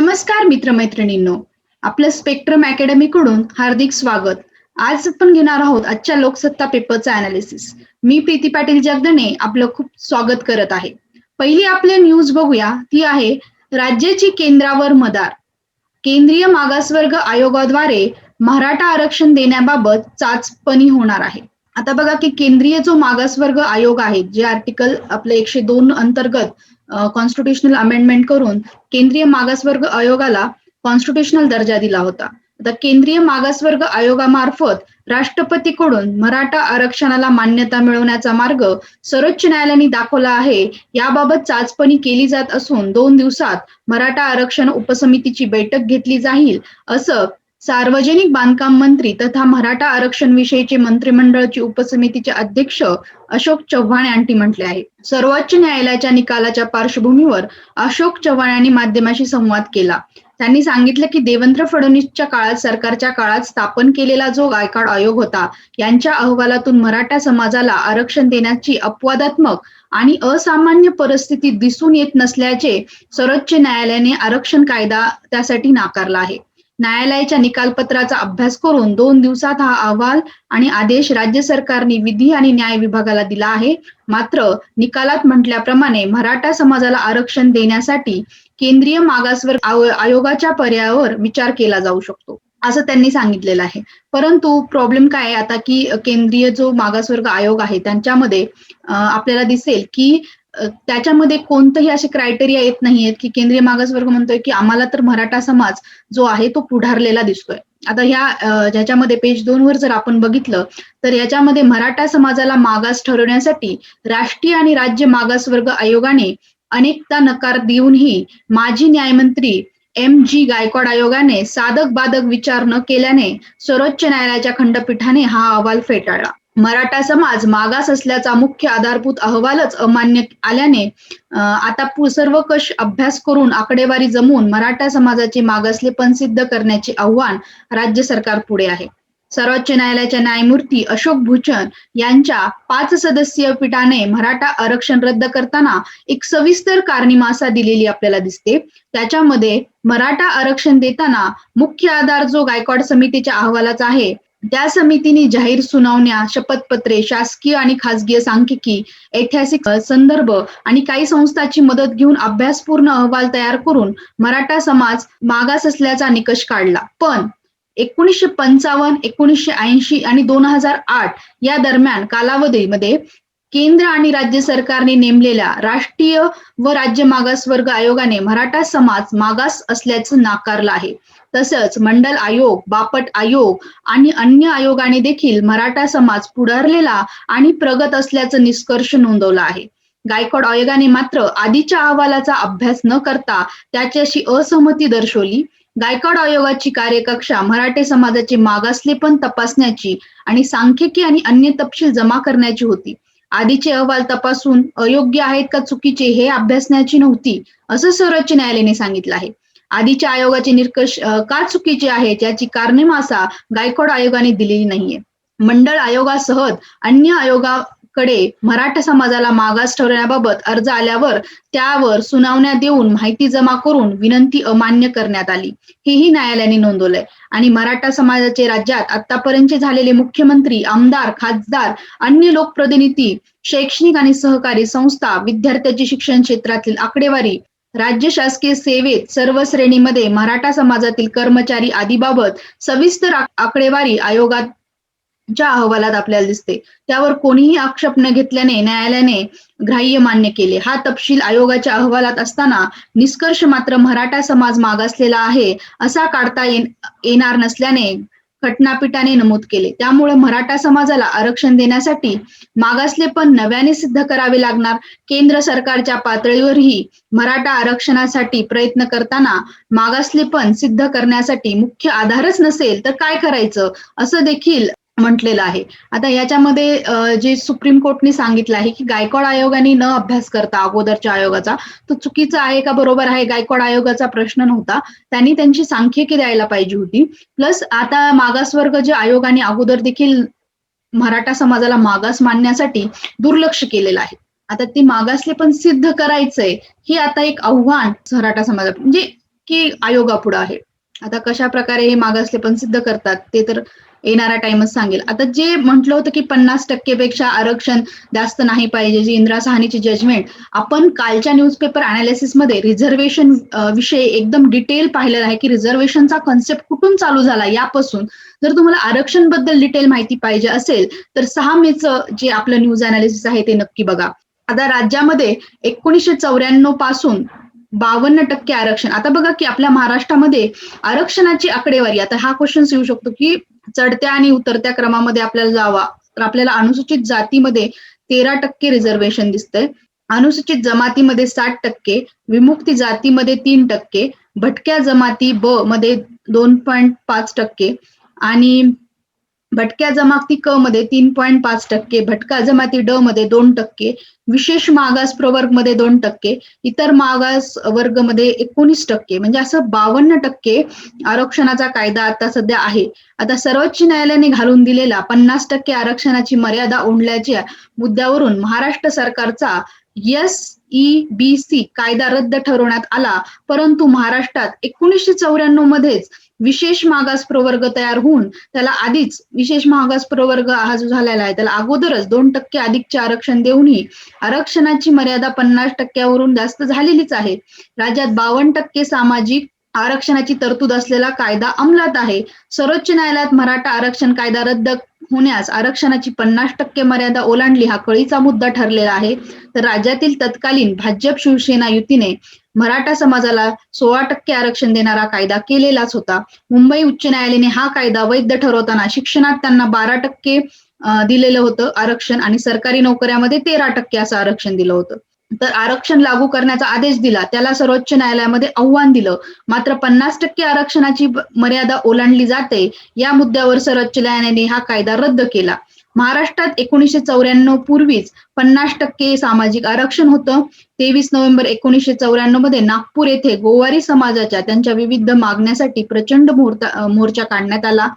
नमस्कार मित्रमैत्रिणींनो. आपलं spectrum academy कडून हार्दिक स्वागत. आज आपण घेणार आहोत आजच्या लोकसत्ता पेपरचा अनालिसिस मी प्रीती पाटील जगदने आपलं खूप स्वागत करत आहे. पहिली आपली न्यूज बघूया. ती आहे राज्याची केंद्रावर मदार. केंद्रीय मागासवर्ग आयोगाद्वारे मराठा आरक्षण देण्याबाबत चाचपणी होणार आहे. आता बघा की केंद्रीय जो मागासवर्ग आयोग आहे जे आर्टिकल आपलं एकशे दोन अंतर्गत कॉन्स्टिट्युशनल अमेंडमेंट करून केंद्रीय मागासवर्ग आयोगाला कॉन्स्टिट्युशनल दर्जा दिला होता. आता केंद्रीय मागासवर्ग आयोगामार्फत राष्ट्रपतीकडून मराठा आरक्षणाला मान्यता मिळवण्याचा मार्ग सर्वोच्च न्यायालयाने दाखवला आहे. याबाबत चाचपणी केली जात असून दोन दिवसात मराठा आरक्षण उपसमितीची बैठक घेतली जाईल असं सार्वजनिक बांधकाम मंत्री तथा मराठा आरक्षण विषयीचे मंत्रिमंडळाची उपसमितीचे अध्यक्ष अशोक चव्हाण यांनी म्हटले आहे. सर्वोच्च न्यायालयाच्या निकालाच्या पार्श्वभूमीवर अशोक चव्हाण यांनी माध्यमाशी संवाद केला. त्यांनी सांगितलं की देवेंद्र फडणवीसच्या काळात सरकारच्या काळात स्थापन केलेला जो गायकाड आयोग होता यांच्या अहवालातून मराठा समाजाला आरक्षण देण्याची अपवादात्मक आणि असामान्य परिस्थिती दिसून येत नसल्याचे सर्वोच्च न्यायालयाने आरक्षण कायदा त्यासाठी नाकारला आहे. न्यायालयाच्या निकालपत्राचा अभ्यास करून दोन दिवसात हा अहवाल आणि आदेश राज्य सरकारने विधी आणि न्याय विभागाला दिला आहे. मात्र निकालात म्हटल्याप्रमाणे मराठा समाजाला आरक्षण देण्यासाठी केंद्रीय मागासवर्ग आयोगाच्या पर्यायावर विचार केला जाऊ शकतो असं त्यांनी सांगितलेलं आहे. परंतु प्रॉब्लेम काय आहे? आता की केंद्रीय जो मागासवर्ग आयोग आहे त्यांच्यामध्ये आपल्याला दिसेल की त्याच्यामध्ये कोणतंही असे क्रायटेरिया येत नाहीयेत की केंद्रीय मागासवर्ग म्हणतोय की आम्हाला तर मराठा समाज जो आहे तो पुढारलेला दिसतोय. आता ह्या ज्याच्यामध्ये पेज दोन वर जर आपण बघितलं तर याच्यामध्ये मराठा समाजाला मागास ठरवण्यासाठी राष्ट्रीय आणि राज्य मागासवर्ग आयोगाने अनेकदा नकार देऊनही माजी न्यायमंत्री एम जी गायकवाड आयोगाने साधक बाधक विचार न केल्याने सर्वोच्च न्यायालयाच्या खंडपीठाने हा अहवाल फेटाळला. मराठा समाज मागास असल्याचा मुख्य आधारभूत अहवालच अमान्य आल्याने आता सर्व कश अभ्यास करून आकडेवारी जमवून मराठा समाजाचे मागासलेपण सिद्ध करण्याचे आव्हान राज्य सरकार पुढे आहे. सर्वोच्च न्यायालयाच्या न्यायमूर्ती अशोक भूषण यांच्या पाच सदस्यीय पीठाने मराठा आरक्षण रद्द करताना एक सविस्तर कारणीमासा दिलेली आपल्याला दिसते. त्याच्यामध्ये मराठा आरक्षण देताना मुख्य आधार जो गायकवाड समितीच्या अहवालाचा आहे त्या समितीने जाहीर सुनावण्या शपथपत्रे शासकीय आणि खासगी सांख्यिकी ऐतिहासिक संदर्भ आणि काही संस्थांची मदत घेऊन अभ्यासपूर्ण अहवाल तयार करून मराठा समाज मागास असल्याचा निकष काढला. पण एकोणीसशे पंचावन्न एकोणीसशे ऐंशी आणि दोन हजार आठ या दरम्यान कालावधीमध्ये केंद्र आणि राज्य सरकारने नेमलेल्या राष्ट्रीय व राज्य मागासवर्ग आयोगाने मराठा समाज मागास असल्याचं नाकारलं आहे. तसंच मंडल आयोग बापट आयोग आणि अन्य आयोगाने देखील मराठा समाज पुढारलेला आणि प्रगत असल्याचं निष्कर्ष नोंदवला आहे. गायकवाड आयोगाने मात्र आधीच्या अहवालाचा अभ्यास न करता त्याच्याशी असहमती दर्शवली. गायकवाड आयोगाची कार्यकक्षा मराठे समाजाचे मागासले पण तपासण्याची आणि सांख्यिकी आणि अन्य तपशील जमा करण्याची होती. आधीचे अहवाल तपासून अयोग्य आहेत का चुकीचे हे अभ्यासण्याची नव्हती असं सर्वोच्च न्यायालयाने सांगितलं आहे. आधीच्या आयोगाचे निकष का चुकीचे आहेत? याची कारणे मासा गायकवाड आयोगाने दिलेली नाहीये. मंडळ आयोगासह अन्य आयोगाकडे मराठा समाजाला मागास ठरवण्याबाबत अर्ज आल्यावर त्यावर सुनावण्या देऊन माहिती जमा करून विनंती अमान्य करण्यात आली. हेही न्यायालयाने नोंदवलंय. आणि मराठा समाजाचे राज्यात आतापर्यंतचे झालेले मुख्यमंत्री आमदार खासदार अन्य लोकप्रतिनिधी शैक्षणिक आणि सहकारी संस्था विद्यार्थ्याची शिक्षण क्षेत्रातील आकडेवारी राज्य शासकीय सेवेत सर्व श्रेणीमध्ये मराठा समाजातील कर्मचारी आदीबाबत सविस्तर आकडेवारी आयोगाच्या अहवालात आपल्याला दिसते. त्यावर कोणीही आक्षेप न घेतल्याने न्यायालयाने ग्राह्य मान्य केले. हा तपशील आयोगाच्या अहवालात असताना निष्कर्ष मात्र मराठा समाज मागासलेला आहे असा काढता येणार नसल्याने घटनापीठाने नमूद केले. त्यामुळे मराठा समाजाला आरक्षण देण्यासाठी मागासले पण नव्याने सिद्ध करावे लागणार. केंद्र सरकारच्या पातळीवरही मराठा आरक्षणासाठी प्रयत्न करताना मागासले पण सिद्ध करण्यासाठी मुख्य आधारच नसेल तर काय करायचं? असं देखील म्हटलेलं आहे. आता याच्यामध्ये जे सुप्रीम कोर्टने सांगितलं आहे की गायकवाड आयोगाने न अभ्यास करता अगोदरच्या आयोगाचा तो चुकीचा आहे का बरोबर आहे? गायकवाड आयोगाचा प्रश्न नव्हता. त्यांनी त्यांची सांख्यिकी द्यायला पाहिजे होती. प्लस आता मागासवर्ग जे आयोगाने अगोदर देखील मराठा समाजाला मागास मानण्यासाठी दुर्लक्ष केलेलं आहे. आता ती मागासले पण सिद्ध करायचंय हे आता एक आव्हान मराठा समाजा म्हणजे की आयोगापुढे आहे. आता कशा प्रकारे हे मागासले पण सिद्ध करतात ते तर येणारा टाइमच सांगेल. आता जे म्हटलं होतं की पन्नास टक्केपेक्षा आरक्षण जास्त नाही पाहिजे जी इंदिरा सहानीची जजमेंट आपण कालच्या न्यूजपेपरमध्ये रिझर्वेशन विषयी एकदम डिटेल पाहिलेला आहे की रिझर्वेशनचा कन्सेप्ट कुठून चालू झाला यापासून. जर तुम्हाला आरक्षणबद्दल डिटेल माहिती पाहिजे असेल तर सहा मेचं जे आपलं न्यूज अनालिसिस आहे ते नक्की बघा. आता राज्यामध्ये एकोणीसशे चौऱ्याण्णवपासून बावन्न टक्के आरक्षण. आता बघा की आपल्या महाराष्ट्रामध्ये आरक्षणाची आकडेवारी आता हा क्वेश्चन येऊ शकतो की चढत्या आणि उतरत्या क्रमामध्ये आपल्याला जावा. तर आपल्याला अनुसूचित जातीमध्ये तेरा टक्के रिझर्वेशन दिसतंय. अनुसूचित जमातीमध्ये साठ टक्के विमुक्ती जातीमध्ये तीन टक्के भटक्या जमाती ब मध्ये दोन पॉईंट पाच टक्के आणि भटक्या जमाती क मध्ये तीन पॉईंट पाच टक्के भटका जमाती ड मध्ये दोन टक्के विशेष मागास प्रवर्गमध्ये दोन टक्के इतर मागास वर्गमध्ये एकोणीस टक्के. म्हणजे असं बावन्न टक्के आरक्षणाचा कायदा आता सध्या आहे. आता सर्वोच्च न्यायालयाने घालून दिलेला पन्नास टक्के आरक्षणाची मर्यादा ओढल्याच्या मुद्द्यावरून महाराष्ट्र सरकारचा एस ई बी सी कायदा रद्द ठरवण्यात आला. परंतु महाराष्ट्रात एकोणीसशे चौऱ्याण्णव मध्येच विशेष मागास प्रवर्ग तयार होऊन त्याला आधीच विशेष मागास प्रवर्ग हा जो झालेला आहे त्याला अगोदरच दोन टक्के अधिकचे आरक्षण देऊनही आरक्षणाची मर्यादा पन्नास टक्क्यावरून जास्त झालेलीच आहे. राज्यात बावन्न टक्के सामाजिक आरक्षणाची तरतूद असलेला कायदा अंमलात आहे. सर्वोच्च न्यायालयात मराठा आरक्षण कायदा रद्द होण्यास आरक्षणाची पन्नास टक्के मर्यादा ओलांडली हा कळीचा मुद्दा ठरलेला आहे. तर राज्यातील तत्कालीन भाजप शिवसेना युतीने मराठा समाजाला सोळा टक्के आरक्षण देणारा कायदा केलेलाच होता. मुंबई उच्च न्यायालयाने हा कायदा वैध ठरवताना शिक्षणात त्यांना बारा टक्के दिलेलं होतं आरक्षण आणि सरकारी नोकऱ्यामध्ये तेरा टक्के असं आरक्षण दिलं होतं. तर आरक्षण लागू करण्याचा आदेश दिला. त्याला सर्वोच्च न्यायालयामध्ये आव्हान दिलं. मात्र पन्नास टक्के आरक्षणाची मर्यादा ओलांडली जाते. या मुद्द्यावर सर्वोच्च न्यायालयाने हा कायदा रद्द केला. महाराष्ट्रात एकोणीसशे चौऱ्याण्णव पूर्वीच पन्नास टक्के सामाजिक आरक्षण होतं. तेवीस नोव्हेंबर एकोणीसशे चौऱ्याण्णवमध्ये नागपूर येथे गोवारी समाजाच्या त्यांच्या विविध मागण्यासाठी प्रचंड मोर्चा काढण्यात आला.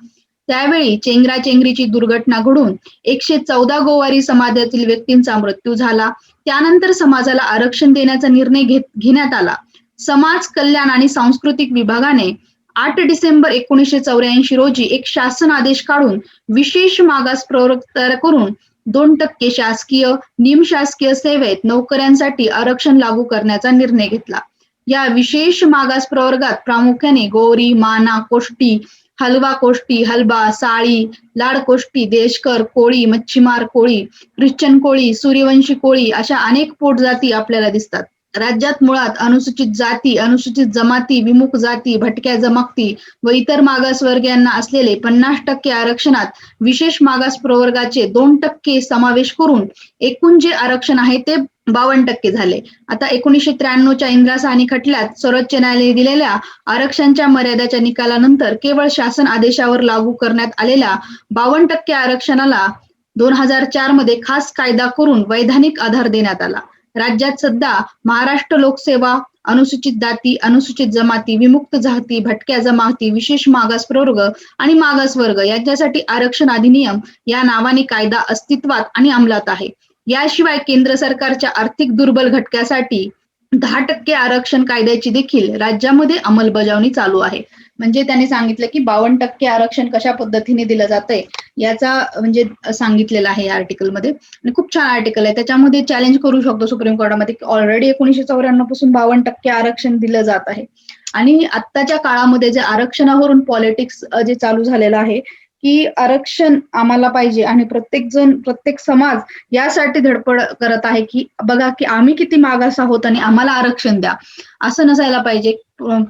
त्यावेळी चेंगराचेंगरीची दुर्घटना घडून एकशे चौदा गोवारी समाजातील व्यक्तींचा मृत्यू झाला. त्यानंतर समाजाला आरक्षण देण्याचा निर्णय घेत घेण्यात आला. समाज कल्याण आणि सांस्कृतिक विभागाने आठ डिसेंबर एकोणीसशे चौऱ्याऐंशी रोजी एक शासन आदेश काढून विशेष मागास प्रवृत्त करून दोन टक्के शासकीय निमशासकीय सेवेत नोकऱ्यांसाठी आरक्षण लागू करण्याचा निर्णय घेतला. या विशेष मागास प्रवर्गात प्रामुख्याने गोरी माना कोष्टी हलवा कोष्टी हलबा साळी लाड कोष्टी देशकर कोळी मच्छीमार कोळी ख्रिश्चन कोळी सूर्यवंशी कोळी अशा अनेक पोटजाती आपल्याला दिसतात. राज्यात मुळात अनुसूचित जाती अनुसूचित जमाती विमुख जाती भटक्या जमाती व इतर मागासवर्गीयांना असलेले पन्नास टक्के आरक्षणात विशेष मागास प्रवर्गाचे दोन टक्के समावेश करून एकूण जे आरक्षण आहे ते बावन्न टक्के झाले. आता एकोणीसशे त्र्याण्णवच्या इंदिरा साहनी खटल्यात सर्वोच्च न्यायालयाने दिलेल्या आरक्षणच्या मर्यादाच्या निकालानंतर केवळ शासन आदेशावर लागू करण्यात आलेल्या बावन्न टक्के आरक्षणाला दोन हजार चारमध्ये खास कायदा करून वैधानिक आधार देण्यात आला. राज्यात सध्या महाराष्ट्र लोकसेवा अनुसूचित जाती अनुसूचित जमाती विमुक्त जाती भटक्या जमाती विशेष मागास प्रवर्ग आणि मागास वर्ग यांच्यासाठी आरक्षण अधिनियम या नावाने कायदा अस्तित्वात आणि अंमलात आहे. याशिवाय केंद्र सरकारच्या आर्थिक दुर्बल घटकासाठी दहा टक्के आरक्षण कायद्याची देखील राज्यामध्ये अंमलबजावणी चालू आहे. म्हणजे त्यांनी सांगितलं की बावन्न टक्के आरक्षण कशा पद्धतीने दिलं जातंय याचा म्हणजे सांगितलेलं आहे या आर्टिकलमध्ये आणि खूप छान आर्टिकल आहे. त्याच्यामध्ये चॅलेंज करू शकतो सुप्रीम कोर्टामध्ये की ऑलरेडी एकोणीशे चौऱ्याण्णवपासून बावन्न टक्के आरक्षण दिलं जात आहे. आणि आत्ताच्या काळामध्ये जे आरक्षणावरून पॉलिटिक्स जे चालू झालेलं आहे की आरक्षण आम्हाला पाहिजे आणि प्रत्येक जण प्रत्येक समाज यासाठी धडपड करत आहे की बघा की आम्ही किती मागास आहोत आणि आम्हाला आरक्षण द्या. असं नसायला पाहिजे.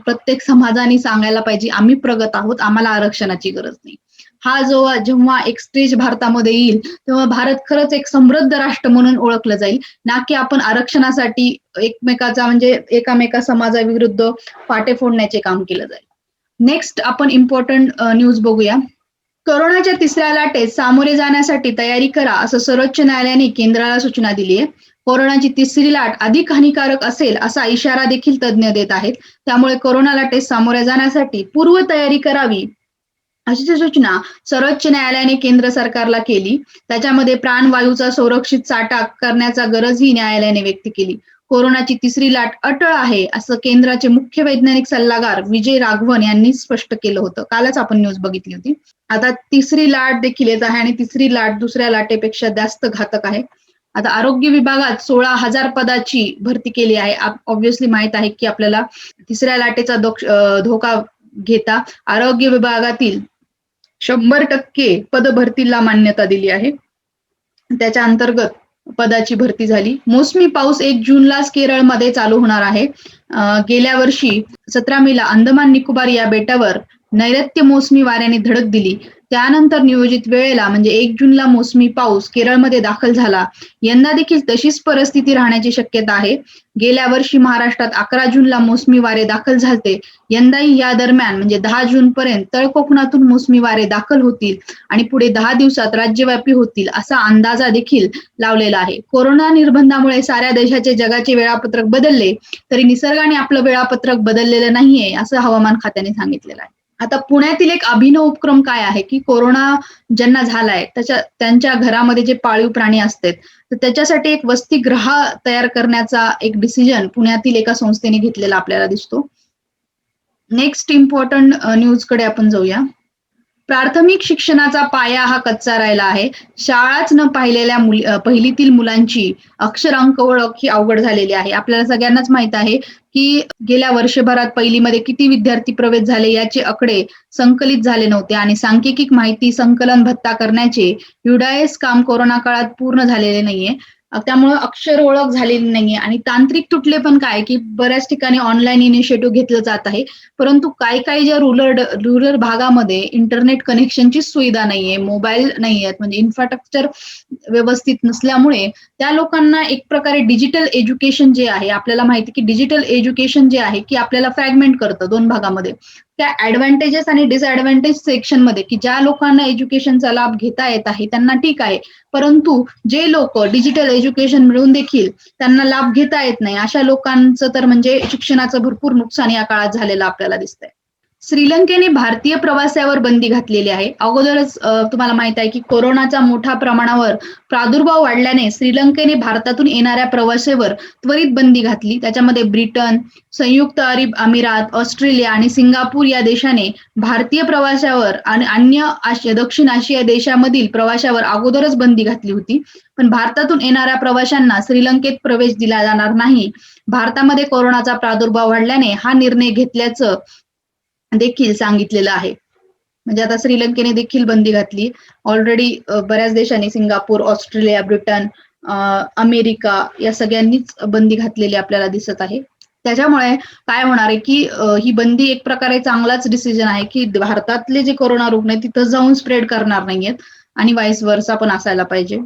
प्रत्येक समाजाने सांगायला पाहिजे आम्ही प्रगत आहोत आम्हाला आरक्षणाची गरज नाही. हा जो जेव्हा एक स्टेज भारतामध्ये येईल तेव्हा भारत खरंच एक समृद्ध राष्ट्र म्हणून ओळखलं जाईल. ना की आपण आरक्षणासाठी एकमेकाचा म्हणजे एकामेका समाजाविरुद्ध फाटे फोडण्याचे काम केलं जाईल. नेक्स्ट आपण इम्पॉर्टंट न्यूज बघूया. कोरोनाच्या तिसऱ्या लाटेत सामोरे जाण्यासाठी तयारी करा असं सर्वोच्च न्यायालयाने केंद्राला सूचना दिली आहे. कोरोनाची तिसरी लाट अधिक हानिकारक असेल असा इशारा देखील तज्ज्ञ देत आहेत. त्यामुळे कोरोना लाटेत सामोरे जाण्यासाठी पूर्व तयारी करावी अशी सूचना सर्वोच्च न्यायालयाने केंद्र सरकारला केली. त्याच्यामध्ये प्राणवायूचा संरक्षित साठा करण्याचा गरजही न्यायालयाने व्यक्त केली. कोरोनाची तिसरी लाट अटळ आहे असं केंद्राचे मुख्य वैज्ञानिक सल्लागार विजय राघवन यांनी स्पष्ट केलं होतं. कालच आपण न्यूज बघितली होती. आता तिसरी लाट देखील येत आहे आणि तिसरी लाट दुसऱ्या लाटेपेक्षा जास्त घातक आहे. आता आरोग्य विभागात सोळा हजार पदाची भरती केली आहे. ऑब्व्हियसली माहीत आहे की आपल्याला तिसऱ्या लाटेचा धोका घेता आरोग्य विभागातील शंभर टक्के पद भरतीला मान्यता दिली आहे. त्याच्या अंतर्गत पदाची भरती झाली. मोसमी पाऊस एक जूनलाच केरळमध्ये चालू होणार आहे. गेल्या वर्षी सतरा मेला अंदमान निकोबार या बेटावर नैऋत्य मोसमी वाऱ्याने धडक दिली. त्यानंतर नियोजित वेळेला म्हणजे एक जूनला मोसमी पाऊस केरळमध्ये दाखल झाला. यंदा देखील तशीच परिस्थिती राहण्याची शक्यता आहे. गेल्या वर्षी महाराष्ट्रात अकरा जूनला मोसमी वारे दाखल झालते. यंदाही या दरम्यान म्हणजे दहा जून पर्यंत तळकोकणातून मोसमी वारे दाखल होतील आणि पुढे दहा दिवसात राज्यव्यापी होतील असा अंदाजा देखील लावलेला आहे. कोरोना निर्बंधामुळे साऱ्या देशाचे जगाचे वेळापत्रक बदलले तरी निसर्गाने आपलं वेळापत्रक बदललेलं नाहीये असं हवामान खात्याने सांगितलेलं आहे. आता पुण्यातील एक अभिनव उपक्रम काय आहे की कोरोना ज्यांना झालाय त्याच्या त्यांच्या घरामध्ये जे पाळीव प्राणी असतात तर त्याच्यासाठी एक वसतिगृह तयार करण्याचा एक डिसिजन पुण्यातील एका संस्थेने घेतलेला आपल्याला दिसतो. नेक्स्ट इम्पॉर्टंट न्यूजकडे आपण जाऊया. प्राथमिक शिक्षणाचा पाया हा कच्चा राहिला आहे. शाळाच न पाहिलेल्या मुली पहिलीतील मुलांची अक्षरांक ओळख ही अवघड झालेली आहे. आपल्याला सगळ्यांनाच माहीत आहे की गेल्या वर्षभरात पहिलीमध्ये किती विद्यार्थी प्रवेश झाले याचे आकडे संकलित झाले नव्हते आणि सांख्यिकी माहिती संकलन भत्ता करण्याचे युडाएस काम कोरोना काळात पूर्ण झालेले नाहीये. त्यामुळे अक्षर ओळख झालेली नाहीये. आणि तांत्रिक तुटले पण काय की बऱ्याच ठिकाणी ऑनलाईन इनिशिएटिव्ह घेतलं जात आहे. परंतु काही काही ज्या रुरल रुरल भागामध्ये इंटरनेट कनेक्शनची सुविधा नाहीये मोबाईल नाही आहेत म्हणजे इन्फ्रास्ट्रक्चर व्यवस्थित नसल्यामुळे त्या लोकांना एक प्रकारे डिजिटल एज्युकेशन जे आहे आपल्याला माहिती की डिजिटल एज्युकेशन जे आहे की आपल्याला फ्रॅगमेंट करतं दोन भागामध्ये. त्या ऍडव्हान्टेजेस आणि डिसएडव्हान्टेज सेक्शनमध्ये की ज्या लोकांना एज्युकेशनचा लाभ घेता येत आहे त्यांना ठीक आहे. परंतु जे लोक डिजिटल एज्युकेशन मिळून देखील त्यांना लाभ घेता येत नाही अशा लोकांचं तर म्हणजे शिक्षणाचं भरपूर नुकसान या काळात झालेलं आपल्याला दिसतंय. श्रीलंकेने भारतीय प्रवासावर बंदी घातलेली आहे. अगोदरच तुम्हाला माहीत आहे की कोरोनाचा मोठ्या प्रमाणावर प्रादुर्भाव वाढल्याने श्रीलंकेने भारतातून येणाऱ्या प्रवासावर त्वरित बंदी घातली. त्याच्यामध्ये ब्रिटन संयुक्त अरब अमिरात ऑस्ट्रेलिया आणि सिंगापूर या देशाने भारतीय प्रवासावर आणि अन्य आशिया दक्षिण आशिया देशामधील प्रवाशावर अगोदरच बंदी घातली होती. पण भारतातून येणाऱ्या प्रवाशांना श्रीलंकेत प्रवेश दिला जाणार नाही. भारतामध्ये कोरोनाचा प्रादुर्भाव वाढल्याने हा निर्णय घेतल्याचं देखील सांगितलेलं आहे. म्हणजे आता श्रीलंकेने देखील बंदी घातली. ऑलरेडी बऱ्याच देशांनी सिंगापूर ऑस्ट्रेलिया ब्रिटन अमेरिका या सगळ्यांनीच बंदी घातलेली आपल्याला दिसत आहे. त्याच्यामुळे काय होणार आहे की ही बंदी एक प्रकारे चांगलाच डिसिजन आहे की भारतातले जे कोरोना रुग्ण आहेत तिथं जाऊन स्प्रेड करणार नाहीयेत आणि वाईस वर्षा पण असायला पाहिजे.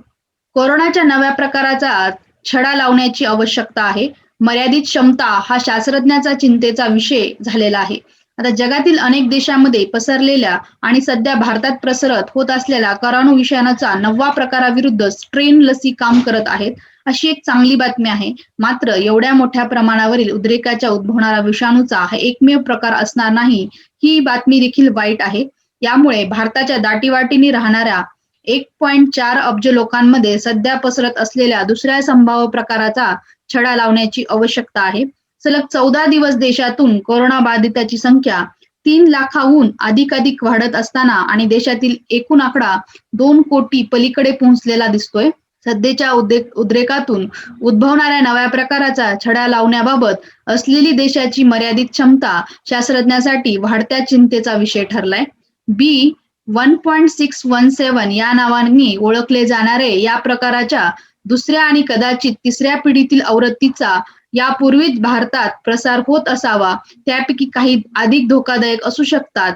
कोरोनाच्या नव्या प्रकाराचा छडा लावण्याची आवश्यकता आहे. मर्यादित क्षमता हा शास्त्रज्ञाचा चिंतेचा विषय झालेला आहे. आता जगातील अनेक देशांमध्ये पसरलेल्या आणि सध्या भारतात प्रसरत होत असलेल्या कराणू विषाणूचा नववा प्रकाराविरुद्ध स्ट्रेन लसी काम करत आहेत अशी एक चांगली बातमी आहे. मात्र एवढ्या मोठ्या प्रमाणावरील उद्रेकाच्या उद्भवणारा विषाणूचा हा एकमेव प्रकार असणार नाही ही बातमी देखील वाईट आहे. यामुळे भारताच्या दाटीवाटीने राहणाऱ्या एक पॉइंट चार अब्ज लोकांमध्ये सध्या पसरत असलेल्या दुसऱ्या संभाव्य प्रकाराचा छडा लावण्याची आवश्यकता आहे. सलग चौदा दिवस देशातून कोरोना बाधिताची संख्या तीन लाखाहून अधिकाधिक वाढत असताना आणि देशातील एकूण आकडा दोन कोटी पलीकडे पोहोचलेला दिसतोय. सध्याच्या उद्रेकातून उद्भवणाऱ्या नव्या प्रकाराचा छडा लावण्याबाबत असलेली देशाची मर्यादित क्षमता शास्त्रज्ञासाठी वाढत्या चिंतेचा विषय ठरलाय. B one point six one seven या नावाने ओळखले जाणारे या प्रकाराच्या दुसऱ्या आणि कदाचित तिसऱ्या पिढीतील आवृत्तीचा यापूर्वीच भारतात प्रसार होत असावा त्यापैकी काही अधिक धोकादायक असू शकतात.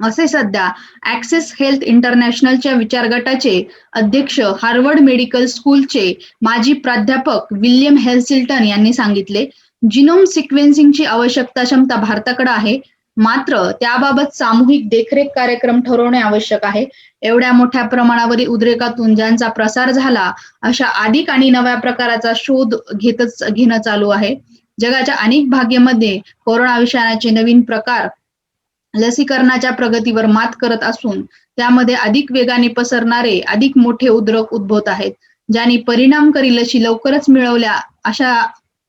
असे सध्या ऍक्सेस हेल्थ इंटरनॅशनलच्या विचार गटाचे अध्यक्ष हार्वर्ड मेडिकल स्कूलचे माजी प्राध्यापक विल्यम हेल्सिल्टन यांनी सांगितले जिनोम सिक्वेन्सिंगची आवश्यकता क्षमता भारताकडे आहे. मात्र त्याबाबत सामूहिक देखरेख कार्यक्रम ठरवणे आवश्यक आहे. एवढ्या मोठ्या प्रमाणावरील उद्रेकातून ज्यांचा प्रसार झाला अशा अधिक आणि नव्या प्रकाराचा शोध घेतच घेणं चालू आहे. जगाच्या अनेक भागेमध्ये कोरोना विषाणाचे नवीन प्रकार लसीकरणाच्या प्रगतीवर मात करत असून त्यामध्ये अधिक वेगाने पसरणारे अधिक मोठे उद्रक उद्भवत आहेत. ज्यांनी परिणामकारी लशी लवकरच मिळवल्या अशा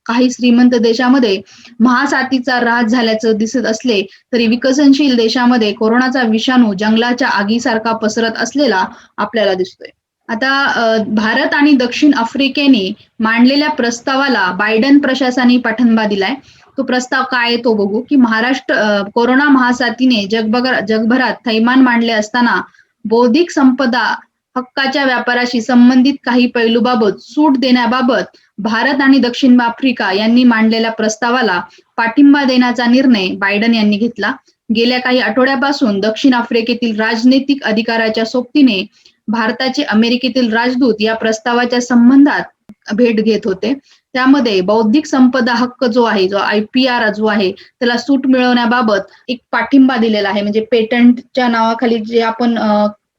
काही श्रीमंत देशामध्ये महासाथीचा ऱ्हास झाल्याचं दिसत असले तरी विकसनशील देशामध्ये कोरोनाचा विषाणू जंगलाच्या आगीसारखा पसरत असलेला आपल्याला दिसतोय. आता भारत आणि दक्षिण आफ्रिकेने मांडलेल्या प्रस्तावाला बायडन प्रशासनाने पाठिंबा दिलाय. तो प्रस्ताव काय तो बघू की महाराष्ट्र कोरोना महासाथीने जगभर जगभरात थैमान मांडले असताना बौद्धिक संपदा हक्काच्या व्यापाराशी संबंधित काही पैलूबाबत सूट देण्याबाबत भारत आणि दक्षिण आफ्रिका यांनी मांडलेल्या प्रस्तावाला पाठिंबा देण्याचा निर्णय बायडन यांनी घेतला. गेल्या काही आठवड्यापासून दक्षिण आफ्रिकेतील राजनैतिक अधिकाराच्या सोबतीने भारताचे अमेरिकेतील राजदूत या प्रस्तावाच्या संबंधात भेट घेत होते. त्यामध्ये बौद्धिक संपदा हक्क जो आहे जो आय पी आर जो आहे त्याला सूट मिळवण्याबाबत एक पाठिंबा दिलेला आहे. म्हणजे पेटंटच्या नावाखाली जे आपण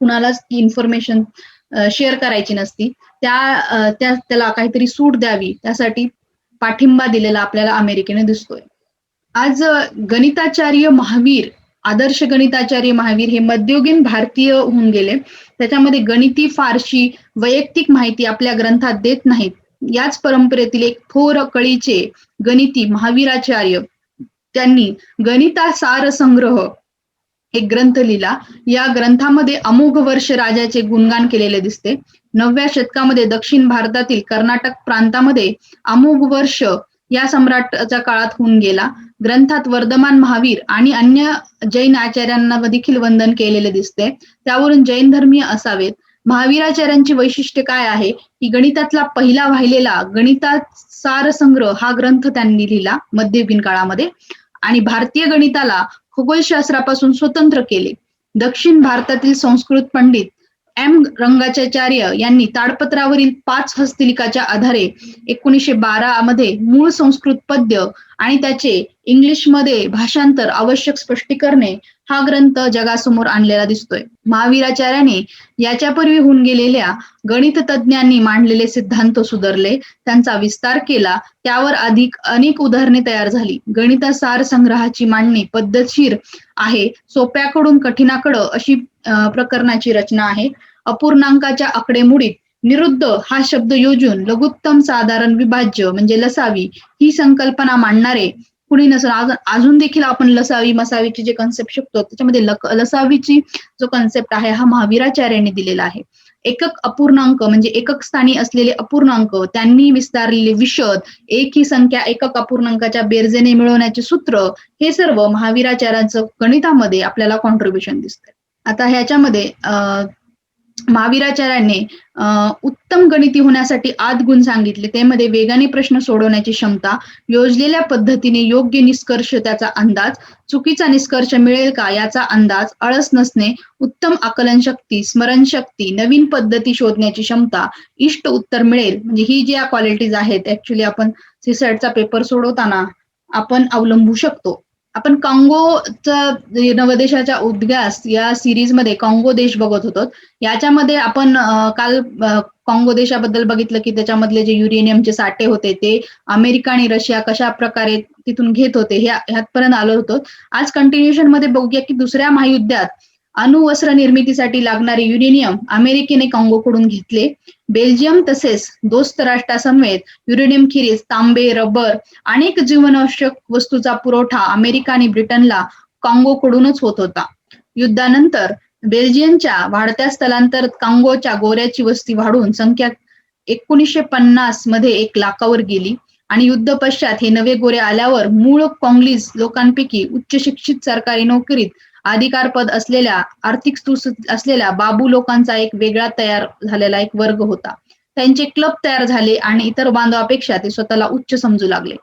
कुणालाच ती इन्फॉर्मेशन शेअर करायची नसती. त्या त्याला काहीतरी सूट द्यावी. त्यासाठी पाठिंबा दिलेला आपल्याला अमेरिकेने दिसतोय. आज गणिताचार्य महावीर आदर्श गणिताचार्य महावीर हे मध्ययुगीन भारतीय होऊन गेले. त्याच्यामध्ये गणिती फारशी वैयक्तिक माहिती आपल्या ग्रंथात देत नाहीत. याच परंपरेतील एक थोर कळीचे गणिती महावीराचार्य त्यांनी गणिता सार संग्रह एक ग्रंथ लिहिला. या ग्रंथामध्ये अमोघ वर्ष राजाचे गुणगान केलेले दिसते. नवव्या शतकामध्ये दक्षिण भारतातील कर्नाटक प्रांतामध्ये अमोघ वर्ष या सम्राटच्या काळात होऊन गेला. ग्रंथात वर्धमान महावीर आणि अन्य जैन आचार्यांना देखील वंदन केलेले दिसते. त्यावरून जैन धर्मीय असावेत. महावीराचार्यांची वैशिष्ट्य काय आहे? की गणितातला पहिला वाहिलेला गणितात सार संग्रह हा ग्रंथ त्यांनी लिहिला मध्ययुगीन काळामध्ये. आणि भारतीय गणिताला खगोलशास्त्रापासून स्वतंत्र केले. दक्षिण भारतातील संस्कृत पंडित एम रंगाचार्य यांनी ताडपत्रावरील पाच हस्तलिकाच्या आधारे एकोणीसशे बारा मध्ये मूळ संस्कृत पद्य आणि त्याचे इंग्लिशमध्ये भाषांतर आवश्यक स्पष्टीकरणे हा ग्रंथ जगासमोर आणलेला दिसतोय. महावीराचार्याने याच्यापूर्वी होऊन गेलेल्या गणित तज्ज्ञांनी मांडलेले सिद्धांत सुधारले त्यांचा विस्तार केला त्यावर अधिक अनेक उदाहरणे तयार झाली. गणित सार संग्रहाची मांडणी पद्धतशीर आहे सोप्याकडून कठीणाकडं अशी प्रकरणाची रचना आहे. अपूर्णांकाच्या आकडेमोडीत निरुद्ध हा शब्द योजून लघुत्तम साधारण विभाज्य म्हणजे लसावी ही संकल्पना मांडणारे कुणी नसून अजून देखील आपण लसावी मसावीची जे कन्सेप्ट शिकतो त्याच्यामध्ये लसावीची जो कन्सेप्ट आहे हा महावीराचार्याने दिलेला आहे. एकक अपूर्णांक म्हणजे एकक स्थानी असलेले अपूर्णांक त्यांनी विस्तारलेले विशद एक ही संख्या एकक अपूर्णांकाच्या बेरजेने मिळवण्याचे सूत्र हे सर्व महावीराचार्यांचं गणितामध्ये आपल्याला कॉन्ट्रीब्युशन दिसतंय. आता ह्याच्यामध्ये महावीराचार्याने उत्तम गणिती होण्यासाठी आठ गुण सांगितले. त्यामध्ये वेगाने प्रश्न सोडवण्याची क्षमता योजलेल्या पद्धतीने योग्य निष्कर्ष त्याचा अंदाज चुकीचा निष्कर्ष मिळेल का याचा अंदाज अळस नसणे उत्तम आकलन शक्ती स्मरणशक्ती नवीन पद्धती शोधण्याची क्षमता इष्ट उत्तर मिळेल. म्हणजे ही ज्या क्वालिटीज आहेत ऍक्च्युली आपण सीसॅटचा पेपर सोडवताना आपण अवलंबू शकतो. आपण काँगोचा नवदेशाच्या उद्गास या सिरीजमध्ये काँगो देश बघत होतो. याच्यामध्ये आपण काल काँगो देशाबद्दल बघितलं की त्याच्यामधले जे युरेनियमचे साठे होते ते अमेरिका आणि रशिया कशा प्रकारे तिथून घेत होते हे ह्यातपर्यंत आलो होतो. आज कंटिन्युएशनमध्ये बघूया की दुसऱ्या महायुद्धात अणुवस्त्र निर्मितीसाठी लागणारे युरेनियम अमेरिकेने काँगोकडून घेतले. बेल्जियम तसेच दोस्त राष्ट्रासमवेत युरेनियम खिरीज तांबे रबर अनेक जीवनावश्यक वस्तूचा पुरवठा अमेरिका आणि ब्रिटनला काँगोकडूनच होत होता. युद्धानंतर बेल्जियमच्या वाढत्या स्थलांतर कांगोच्या गोऱ्याची वस्ती वाढून संख्या एकोणीसशे पन्नासमध्ये एक लाखावर गेली आणि युद्ध पश्चात हे नवे गोरे आल्यावर मूळ काँग्लिज लोकांपैकी उच्च शिक्षित सरकारी नोकरीत अधिकारपद असलेल्या आर्थिक असलेल्या बाबू लोकांचा एक वेगळा तयार झालेला एक वर्ग होता. त्यांचे क्लब तयार झाले आणि इतर बांधवापेक्षा ते स्वतःला उच्च समजू लागले.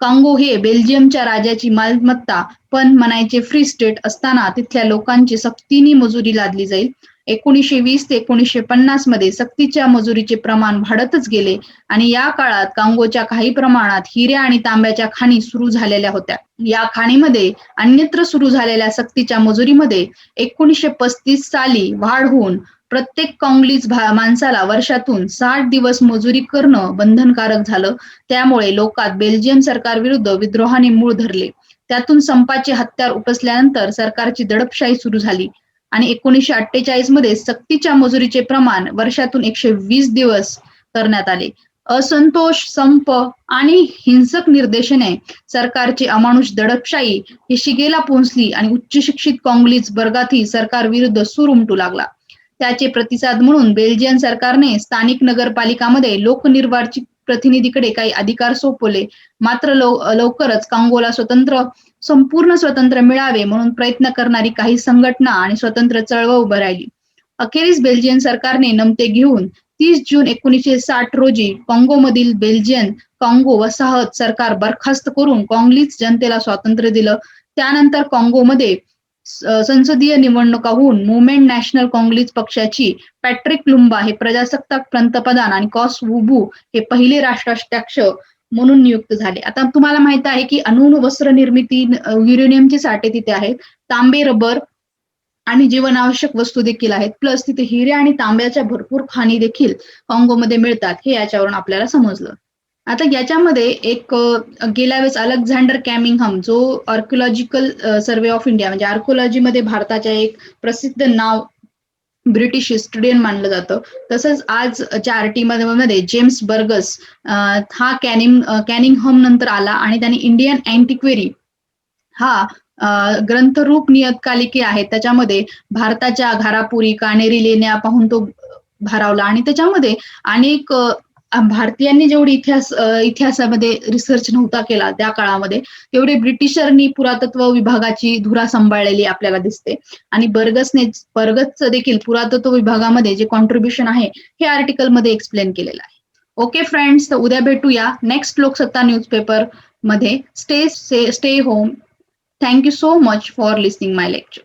कांगो हे बेल्जियमच्या राजाची मालमत्ता पण म्हणायचे फ्री स्टेट असताना तिथल्या लोकांची सक्तीने मजुरी लादली जाईल एकोणीसशे वीस ते एकोणीसशे पन्नासमध्ये सक्तीच्या मजुरीचे प्रमाण वाढतच गेले आणि या काळात कांगोच्या काही प्रमाणात हिऱ्या आणि तांब्याच्या खाणी सुरू झालेल्या होत्या. या खाणीमध्ये अन्यत्र सुरू झालेल्या सक्तीच्या मजुरीमध्ये एकोणीसशे पस्तीस साली वाढ होऊन प्रत्येक काँग्लिज माणसाला वर्षातून साठ दिवस मजुरी करणं बंधनकारक झालं. त्यामुळे लोकात बेल्जियम सरकार विरुद्ध विद्रोहाने मूळ धरले. त्यातून संपाचे हत्यार उपसल्यानंतर सरकारची दडपशाही सुरू झाली. आणि एकोणीसशे अठ्ठेचाळीसमध्ये सक्तीच्या मजुरीचे प्रमाण वर्षातून एकशे वीस दिवस करण्यात आले. असंतोष संप आणि हिंसक निर्देशने सरकारची अमानुष दडपशाही ही शिगेला पोहोचली आणि उच्च शिक्षित काँग्रेस वर्गातही सरकार विरुद्ध सूर उमटू लागला. त्याचे प्रतिसाद म्हणून बेल्जियन सरकारने स्थानिक नगरपालिकामध्ये लोकनिर्वाचित प्रतिनिधीकडे काही अधिकार सोपवले. मात्र लवकरच कांगोला स्वतंत्र संपूर्ण स्वतंत्र मिळावे म्हणून प्रयत्न करणारी काही संघटना आणि स्वतंत्र चळवळ उभं राहिली. अखेरीस बेल्जियन सरकारने नमते घेऊन तीस जून एकोणीसशे साठ रोजी काँगोमधील बेल्जियन काँगो वसाहत सरकार बरखास्त करून काँग्रेस जनतेला स्वातंत्र्य दिलं. त्यानंतर काँगोमध्ये संसदीय निवडणुका होऊन मुवमेंट नॅशनल काँग्रेस पक्षाची पॅट्रिक लुंबा हे प्रजासत्ताक पंतप्रधान आणि कॉस वुबू हे पहिले राष्ट्राध्यक्ष म्हणून नियुक्त झाले. आता तुम्हाला माहीत आहे की अणु वस्त्र निर्मिती युरेनियमचे साठे तिथे आहेत. तांबे रबर आणि जीवनावश्यक वस्तू देखील आहेत. प्लस तिथे हिरे आणि तांब्याच्या भरपूर खाणी देखील काँगोमध्ये मिळतात. हे याच्यावरून आपल्याला समजलं. आता याच्यामध्ये एक गेल्या वेळेस अलेक्झांडर कॅमिंगहम जो आर्किओलॉजिकल सर्वे ऑफ इंडिया म्हणजे आर्किओलॉजीमध्ये भारताच्या एक प्रसिद्ध नाव ब्रिटिश हिस्टोरियन मानलं जातं. तसंच आज चारटी मध्ये जेम्स बर्गस हा कॅनिंग कॅनिंग होम नंतर आला आणि त्याने इंडियन अँटिक्वेरी हा ग्रंथरूप नियतकालिके आहेत. त्याच्यामध्ये भारताच्या घारापुरी कानेरी लेण्या पाहून तो भारावला आणि त्याच्यामध्ये अनेक भारतीयांनी जेवढी इतिहास इतिहासामध्ये रिसर्च नव्हता केला त्या काळामध्ये तेवढे ब्रिटिशरनी पुरातत्व विभागाची धुरा सांभाळलेली आपल्याला दिसते. आणि बर्गसने बर्गसचं देखील पुरातत्व विभागामध्ये जे कॉन्ट्रीब्युशन आहे हे आर्टिकलमध्ये एक्सप्लेन केलेलं आहे. ओके फ्रेंड्स तर उद्या भेटूया नेक्स्ट लोकसत्ता न्यूजपेपरमध्ये. Stay stay home thank you so much for listening my lecture